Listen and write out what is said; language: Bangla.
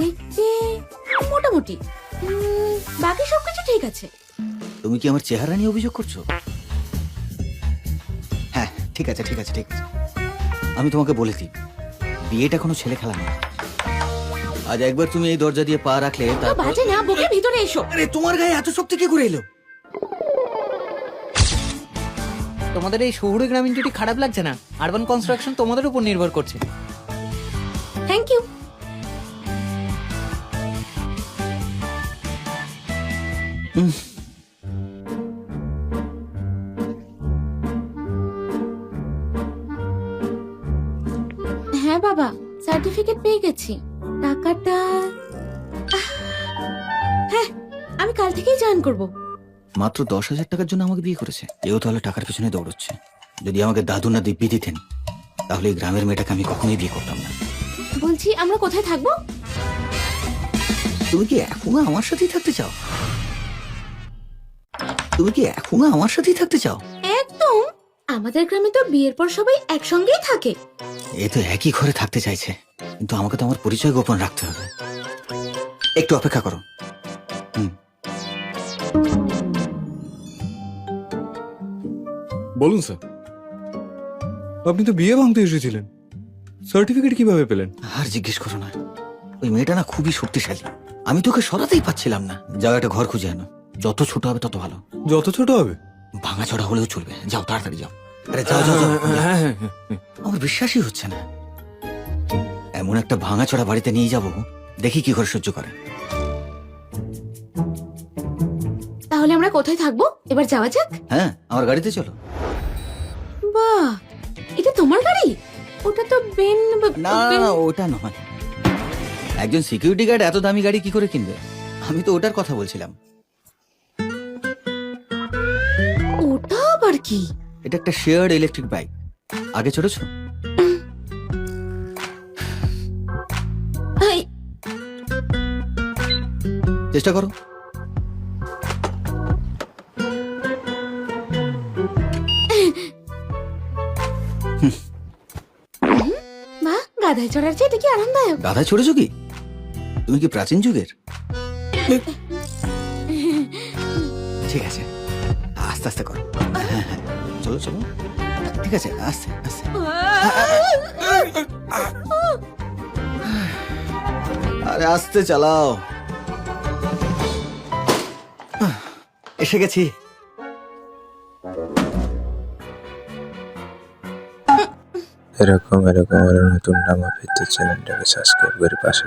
দেখতে মোটামুটি। উম, বাকি সবকিছু ঠিক আছে। তুমি কি আমার চেহারা নিয়ে অভিযোগ করছ? হ্যাঁ ঠিক আছে ঠিক আছে ঠিক আছে। আমি তোমাকে বলে দিই বিয়েটা কোনো ছেলে খেলা নয়। আজ একবার তুমি এই দরজা দিয়ে পা রাখলে তো তারপর বাজে না বুকে ভিতরে এসো। আরে তোমার গায়ে এত শক্তি কি করে এলো? তোমাদের এই শহুরে গ্রামীণ জুটি খারাপ লাগছে না? আরবান কনস্ট্রাকশন তোমাদের উপর নির্ভর করছে। থ্যাংক ইউ হ্যাঁ বাবা সার্টিফিকেট পেয়ে গেছি। টাকাটা হ্যাঁ আমি কাল থেকেই জয়েন করব। মাত্র দশ হাজার টাকার জন্য আমাকে বিয়ে করেছে। এও তাহলে টাকার পেছনে দৌড়চ্ছে। যদি আমাকে দাদু না দিব্যি দিতেন তাহলে এই গ্রামের মেয়েটাকে আমি কখনোই বিয়ে করতাম না। বলছি আমরা কোথায় থাকব? তুমি কি এখনও আমার সাথেই থাকতে চাও? তুমি কি এখনও আমার সাথেই থাকতে চাও? একদম। আমাদের গ্রামে তো বিয়ের পর সবাই একসঙ্গেই থাকে। এ তো একই ঘরে থাকতে চাইছে কিন্তু আমাকে তো আমার পরিচয় গোপন রাখতে হবে। একটু অপেক্ষা করো। হুম। বলুন স্যার আপনি তো বিয়ে ভাঙতে এসেছিলেন। সার্টিফিকেট কীভাবে পেলেন? আর জিজ্ঞেস করো না। ওই মেয়েটা না খুবই শক্তিশালী। আমি তোকে সরাতেই পাচ্ছিলাম না। যাও একটা ঘর খুঁজে আনো। যত ছোট হবে তত ভালো। যত ছোট হবে? ভাঙা চড়া হলেও চলবে। যাও তাড়াতাড়ি যাও। আরে যাও যাও যাও। হ্যাঁ হ্যাঁ হ্যাঁ। আমার বিশ্বাসই হচ্ছে না। এমন একটা ভাঙা চড়া বাড়িতে নিয়ে যাব দেখি কি করে সহ্য করে। তাহলে আমরা কোথায় থাকব? এবার যাওয়া যাক। হ্যাঁ আমার গাড়িতে চলো। বাহ এটা তোমার গাড়ি? ওটা তো বেন না না, বেন- না ওটা নয়। একজন সিকিউরিটি গার্ড এত দামি গাড়ি কি করে কিনবে? আমি তো ওটার কথা বলছিলাম। কি? এটা একটা শেয়ার্ড ইলেকট্রিক বাইক আগে চড়েছো চেষ্টা করো। বাহ গাধায় চড়ার চেয়ে এটা কি আরামদায়ক? গাধা চড়েছো কি? তুমি কি প্রাচীন যুগের? ঠিক আছে। আস্তে আস্তে করো। হ্যাঁ হ্যাঁ। চলো চলো। ঠিক আছে আস্তে আস্তে আরে, আস্তে চালাও। এসে গেছি। এরকম এরকম আরও নতুন নামা পেতে চ্যানেলটাকে সাবস্ক্রাইব করে পাশে